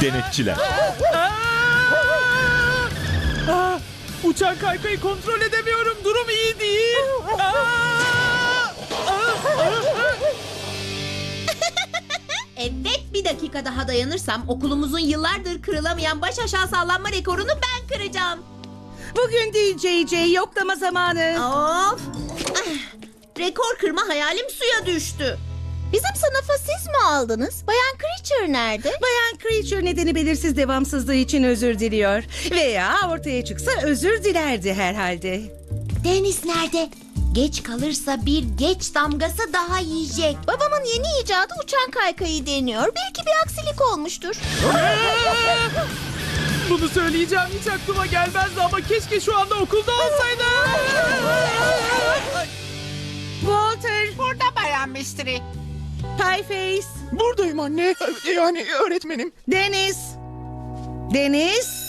Denetçiler. Aa, uçan kaykayı kontrol edemiyorum. Durum iyi değil. Aa! Aa! Aa! Evet bir dakika daha dayanırsam okulumuzun yıllardır kırılamayan baş aşağı sallanma rekorunu ben kıracağım. Bugün değil JJ yoklama zamanı. Of! Ah, Rekor kırma hayalim suya düştü. Bizim sınıfı siz mi aldınız? Bayan Creature nerede? Bayan Creature nedeni belirsiz devamsızlığı için özür diliyor. Veya ortaya çıksa özür dilerdi herhalde. Deniz nerede? Geç kalırsa bir geç damgası daha yiyecek. Babamın yeni icadı uçan kaykayı deniyor. Belki bir aksilik olmuştur. Bunu söyleyeceğim hiç aklıma gelmezdi ama keşke şu anda okulda olsaydı. Walter, Burada Bayan Mystery. Pieface, Buradayım anne. Yani öğretmenim. Deniz. Deniz.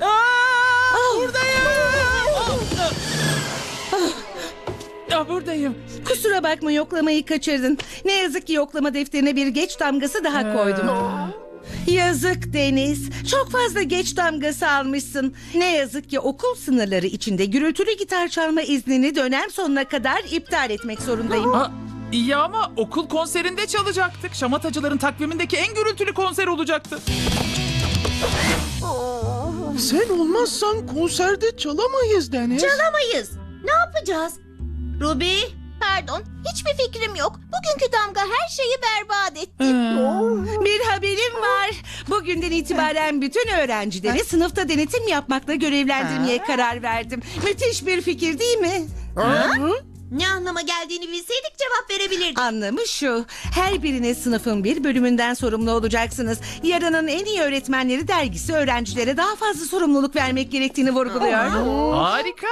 Aa, buradayım. Ya buradayım. Kusura bakma yoklamayı kaçırdın. Ne yazık ki yoklama defterine bir geç damgası daha koydum. Yazık Deniz. Çok fazla geç damgası almışsın. Ne yazık ki okul sınırları içinde gürültülü gitar çalma iznini dönem sonuna kadar iptal etmek zorundayım. Aa, iyi ama okul konserinde çalacaktık. Şamatacıların takvimindeki en gürültülü konser olacaktı. Sen olmazsan konserde çalamayız Deniz. Çalamayız. Ne yapacağız? Ruby, Pardon, hiçbir fikrim yok. Bugünkü damga her şeyi berbat etti. Bir haberim var. Bugünden itibaren bütün öğrencileri sınıfta denetim yapmakla görevlendirmeye karar verdim. Müthiş bir fikir değil mi? Ne anlama geldiğini bilseydik cevap verebilirdik. Anlamı şu. Her biriniz sınıfın bir bölümünden sorumlu olacaksınız. Yarının en iyi öğretmenleri dergisi öğrencilere daha fazla sorumluluk vermek gerektiğini vurguluyor. Harika.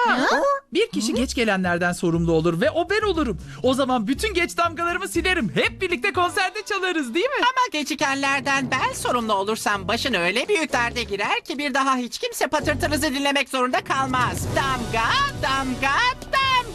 Bir kişi geç gelenlerden sorumlu olur ve o ben olurum. O zaman bütün geç damgalarımı silerim. Hep birlikte konserde çalarız değil mi? Ama gecikenlerden ben sorumlu olursam başın öyle büyük derde girer ki bir daha hiç kimse patırtınızı dinlemek zorunda kalmaz. Damga, damga,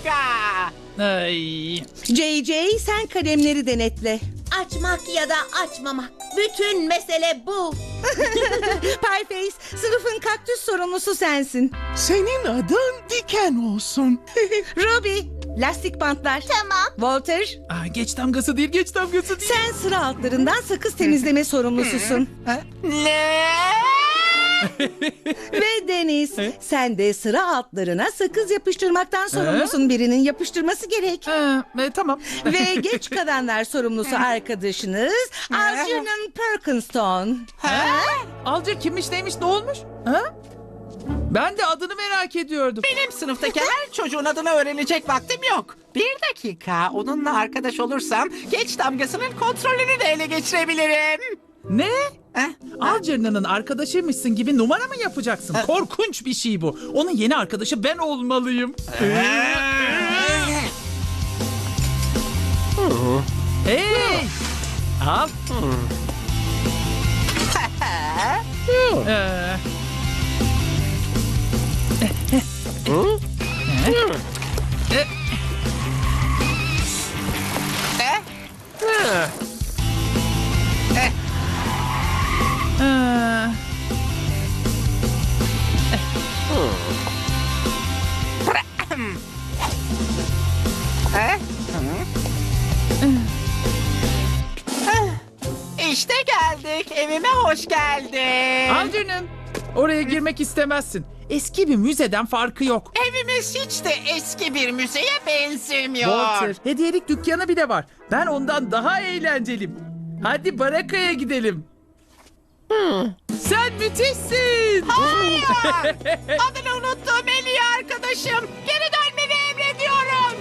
damga. Ay. JJ sen kalemleri denetle. Açmak ya da açmamak. Bütün mesele bu. Pieface sınıfın kaktüs sorumlusu sensin. Senin adın Diken olsun. Ruby lastik bantlar. Tamam. Walter Aa, geç damgası değil, geç damgası değil. sen sıra altlarından sakız temizleme sorumlususun. Ne? Ve Deniz sen de sıra altlarına sakız yapıştırmaktan sorumlusun. Birinin yapıştırması gerek. Ha, e, tamam. Ve geç kalanlar sorumlusu arkadaşınız Algernon Perkinston. Alca kimmiş neymiş ne olmuş? Ha? Ben de adını merak ediyordum. Benim sınıftaki her çocuğun adını öğrenecek vaktim yok. Bir dakika, onunla arkadaş olursam geç damgasının kontrolünü de ele geçirebilirim. Ne? Eh? Alcerna'nın arkadaşıymışsın gibi numara mı yapacaksın? Korkunç bir şey bu. Onun yeni arkadaşı ben olmalıyım. hey! Al. Ee, Eh? İşte geldik. Evime hoş geldin. Algernon, oraya girmek istemezsin. Eski bir müzeden farkı yok. Evimiz hiç de eski bir müzeye benzemiyor. Walter, hediyelik dükkanı bile var. Ben ondan daha eğlenceliyim. Hadi Baraka'ya gidelim. Sen müthişsin. Hayır. Adını unuttuğum en iyi arkadaşım. Geri dönmeni emrediyorum.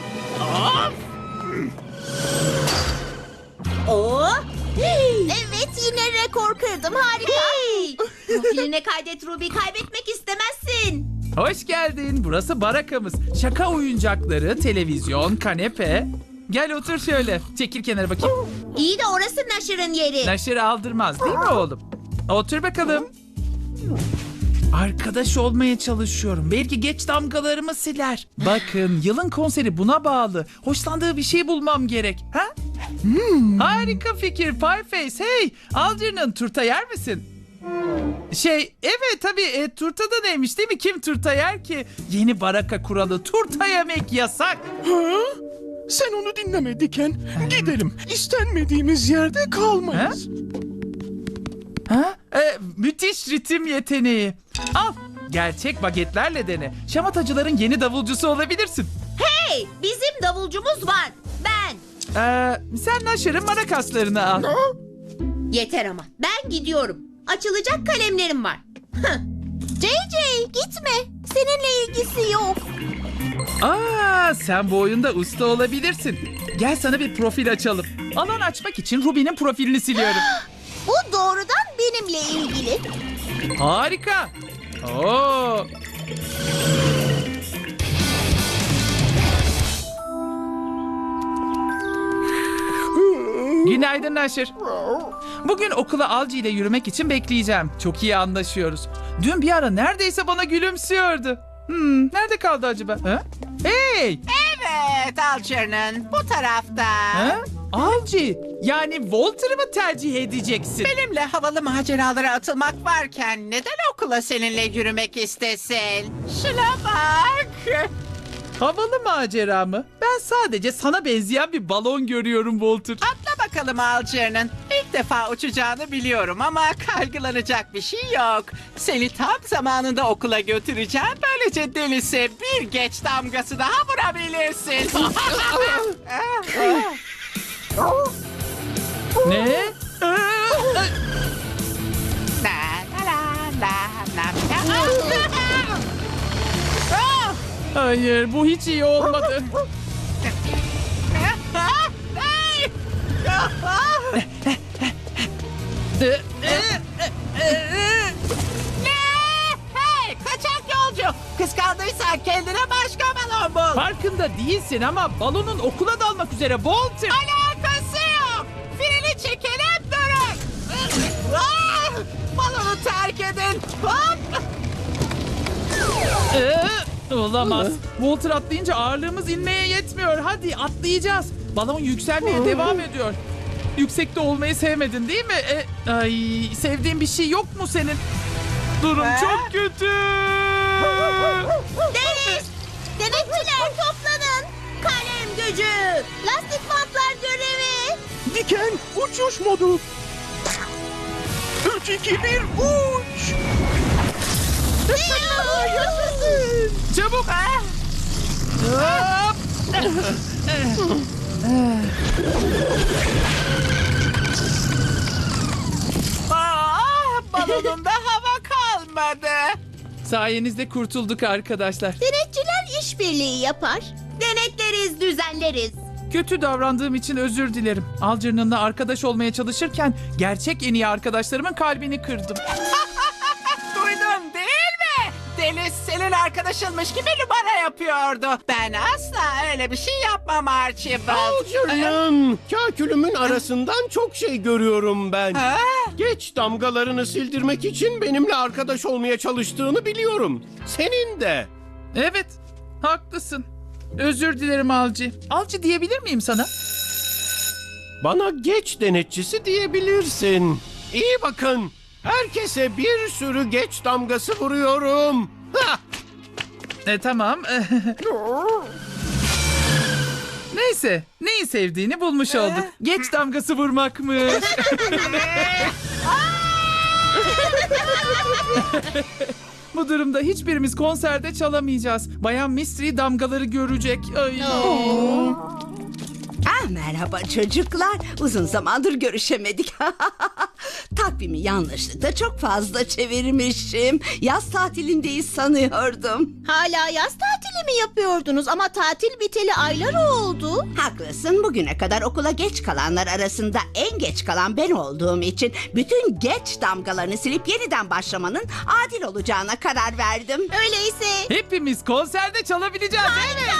Oo! Hey! Evet yine rekor kırdım. Harika. Profiline kaydet Ruby. Kaybetmek istemezsin. Hoş geldin. Burası Baraka'mız. Şaka oyuncakları, televizyon, kanepe. Gel otur şöyle. Çekil kenara bakayım. İyi de orası Naşır'ın yeri. Naşır aldırmaz değil mi oğlum? Otur bakalım. Arkadaş olmaya çalışıyorum. Belki geç damgalarımı siler. Bakın yılın konseri buna bağlı. Hoşlandığı bir şey bulmam gerek. Ha? Harika fikir Pieface. Hey Algernon turta yer misin? Şey evet tabii e, turta da neymiş değil mi? Kim turta yer ki? Yeni baraka kuralı turta yemek yasak. Ha? Sen onu dinleme Diken. Gidelim. İstenmediğimiz yerde kalmayız. Ha? E, müthiş ritim yeteneği. Al gerçek bagetlerle dene. Şamatacıların yeni davulcusu olabilirsin. Hey bizim davulcumuz var. Ben. Ee, sen Naşır'ın marakaslarını al. Yeter ama ben gidiyorum. Açılacak kalemlerim var. JJ gitme. Seninle ilgisi yok. Aa, sen bu oyunda usta olabilirsin. Gel sana bir profil açalım. Alan açmak için Ruby'nin profilini siliyorum. Bu doğrudan benimle ilgili. Harika. Oo. Günaydın Naşır. Bugün okula Alci ile yürümek için bekleyeceğim. Çok iyi anlaşıyoruz. Dün bir ara neredeyse bana gülümsüyordu. Hmm, nerede kaldı acaba? Ha? Hey! Evet Algernon bu tarafta. Ha? Alci, yani Walter'ı mı tercih edeceksin? Benimle havalı maceralara atılmak varken neden okula seninle yürümek istesin? Şuna bak. Havalı macera mı? Ben sadece sana benzeyen bir balon görüyorum Walter. Atla bakalım Algernon. İlk defa uçacağını biliyorum ama kaygılanacak bir şey yok. Seni tam zamanında okula götüreceğim. Böylece denize bir geç damgası daha vurabilirsin. Ne? La, la, la, la, la, la. Hayır, bu hiç iyi olmadı. Hey! Kaçak yolcu. Kıskandıysan kendine başka balon bul. Farkında değilsin ama balonun okula dalmak üzere Walter. Alakası yok. Freni çekelim durun. Ah! Balonu terk edin. Hop. Ee, olamaz. Walter atlayınca ağırlığımız inmeye yetmiyor. Hadi atlayacağız. Balon yükselmeye devam ediyor. Yüksekte olmayı sevmedin değil mi? E, ay, sevdiğin bir şey yok mu senin? Durum Ha? çok kötü. Deniz! Denetçiler toplanın. Kalem gücü. Lastik bantlar görevi. Diken uçuş modu. 3, 2, 1 uç. Çabuk. Hop. Ah, balonumda hava kalmadı. Sayenizde kurtulduk arkadaşlar. Denetçiler işbirliği yapar. Denetleriz, düzenleriz. Kötü davrandığım için özür dilerim. Alcernon'la arkadaş olmaya çalışırken gerçek en iyi arkadaşlarımın kalbini kırdım. Deniz senin arkadaşınmış gibi numara yapıyordu. Ben asla öyle bir şey yapmam Archibald. Algernon, kakülümün arasından çok şey görüyorum ben. Ha? Geç damgalarını sildirmek için benimle arkadaş olmaya çalıştığını biliyorum. Senin de. Evet, haklısın. Özür dilerim Alci. Alci diyebilir miyim sana? Bana geç denetçisi diyebilirsin. İyi bakın. Herkese bir sürü geç damgası vuruyorum. Ha! E tamam. Neyse, neyi sevdiğini bulmuş olduk. Geç damgası vurmakmış. Bu durumda hiçbirimiz konserde çalamayacağız. Bayan Mystery damgaları görecek. Ay. Ah, merhaba çocuklar. Uzun zamandır görüşemedik. Takvimi yanlışlıkla çok fazla çevirmişim. Yaz tatilindeyiz sanıyordum. Hala yaz tatili mi yapıyordunuz ama tatil biteli aylar oldu. Haklısın. Bugüne kadar okula geç kalanlar arasında en geç kalan ben olduğum için bütün geç damgalarını silip yeniden başlamanın adil olacağına karar verdim. Öyleyse Hepimiz konserde çalabileceğiz değil mi?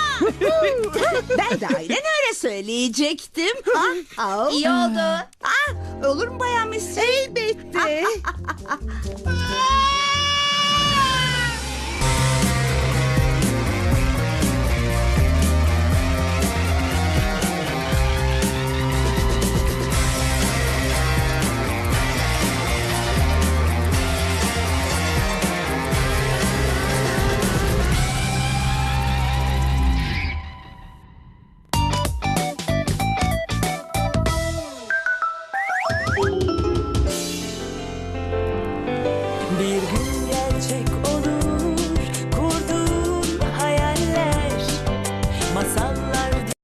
Ben de aynen öyle söyleyecektim. Ah, ah. İyi oldu. Ah, olur mu bayan Messi? Elbette.